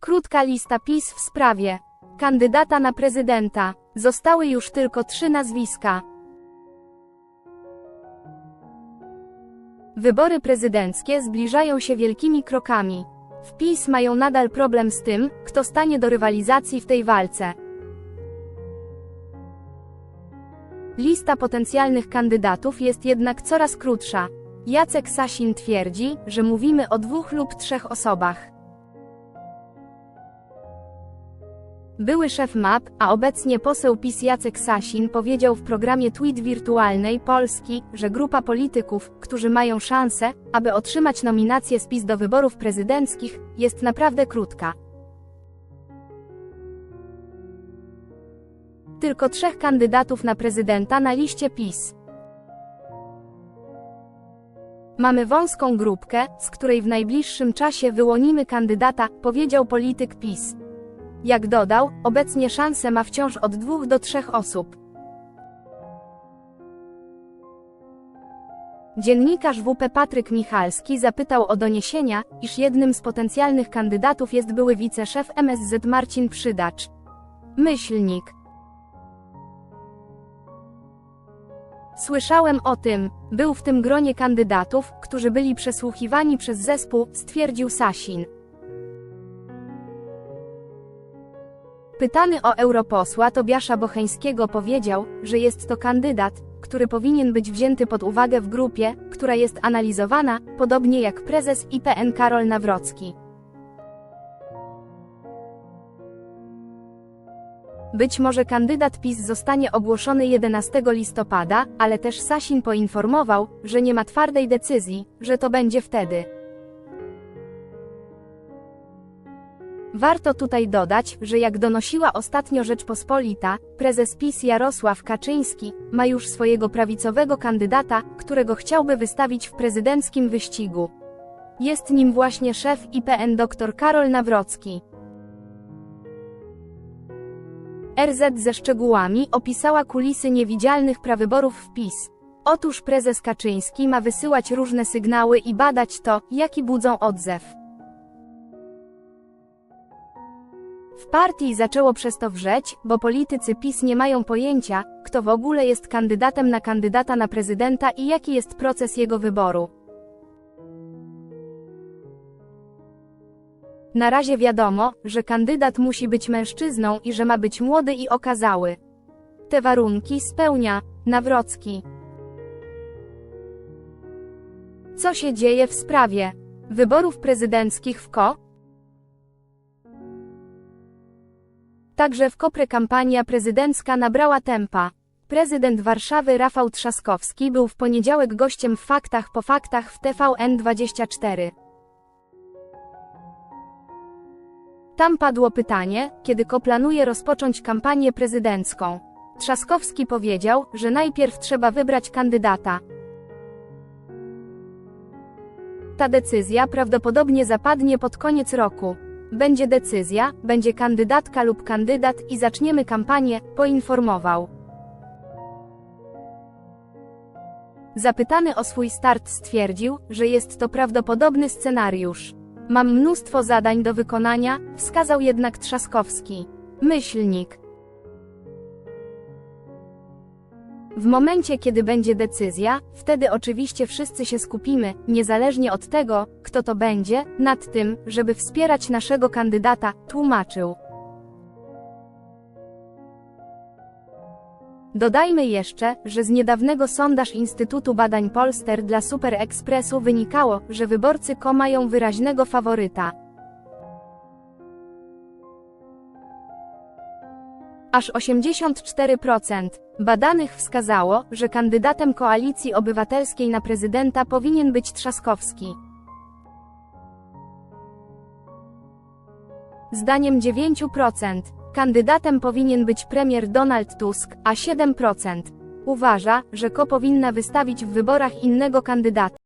Krótka lista PiS w sprawie kandydata na prezydenta. Zostały już tylko trzy nazwiska. Wybory prezydenckie zbliżają się wielkimi krokami. W PiS mają nadal problem z tym, kto stanie do rywalizacji w tej walce. Lista potencjalnych kandydatów jest jednak coraz krótsza. Jacek Sasin twierdzi, że mówimy o dwóch lub trzech osobach. Były szef MAP, a obecnie poseł PiS Jacek Sasin powiedział w programie Tweet Wirtualnej Polski, że grupa polityków, którzy mają szansę, aby otrzymać nominację z PiS do wyborów prezydenckich, jest naprawdę krótka. Tylko trzech kandydatów na prezydenta na liście PiS. Mamy wąską grupkę, z której w najbliższym czasie wyłonimy kandydata, powiedział polityk PiS. Jak dodał, obecnie szanse ma wciąż od dwóch do trzech osób. Dziennikarz WP Patryk Michalski zapytał o doniesienia, iż jednym z potencjalnych kandydatów jest były wiceszef MSZ Marcin Przydacz. Myślnik. Słyszałem o tym, był w tym gronie kandydatów, którzy byli przesłuchiwani przez zespół, stwierdził Sasin. Pytany o europosła Tobiasza Bocheńskiego powiedział, że jest to kandydat, który powinien być wzięty pod uwagę w grupie, która jest analizowana, podobnie jak prezes IPN Karol Nawrocki. Być może kandydat PiS zostanie ogłoszony 11 listopada, ale też Sasin poinformował, że nie ma twardej decyzji, że to będzie wtedy. Warto tutaj dodać, że jak donosiła ostatnio Rzeczpospolita, prezes PiS Jarosław Kaczyński ma już swojego prawicowego kandydata, którego chciałby wystawić w prezydenckim wyścigu. Jest nim właśnie szef IPN dr Karol Nawrocki. RZ ze szczegółami opisała kulisy niewidzialnych prawyborów w PiS. Otóż prezes Kaczyński ma wysyłać różne sygnały i badać to, jaki budzą odzew. W partii zaczęło przez to wrzeć, bo politycy PiS nie mają pojęcia, kto w ogóle jest kandydatem na kandydata na prezydenta i jaki jest proces jego wyboru. Na razie wiadomo, że kandydat musi być mężczyzną i że ma być młody i okazały. Te warunki spełnia Nawrocki. Co się dzieje w sprawie wyborów prezydenckich w KO? Także w Kopre kampania prezydencka nabrała tempa. Prezydent Warszawy Rafał Trzaskowski był w poniedziałek gościem w Faktach po Faktach w TVN24. Tam padło pytanie, kiedy Ko planuje rozpocząć kampanię prezydencką. Trzaskowski powiedział, że najpierw trzeba wybrać kandydata. Ta decyzja prawdopodobnie zapadnie pod koniec roku. Będzie decyzja, będzie kandydatka lub kandydat i zaczniemy kampanię, poinformował. Zapytany o swój start stwierdził, że jest to prawdopodobny scenariusz. Mam mnóstwo zadań do wykonania, wskazał jednak Trzaskowski. Myślnik. W momencie, kiedy będzie decyzja, wtedy oczywiście wszyscy się skupimy, niezależnie od tego, kto to będzie, nad tym, żeby wspierać naszego kandydata, tłumaczył. Dodajmy jeszcze, że z niedawnego sondaż Instytutu Badań Polster dla Super Expressu wynikało, że wyborcy KO mają wyraźnego faworyta. Aż 84% badanych wskazało, że kandydatem Koalicji Obywatelskiej na prezydenta powinien być Trzaskowski. Zdaniem 9%, kandydatem powinien być premier Donald Tusk, a 7% uważa, że KO powinna wystawić w wyborach innego kandydata.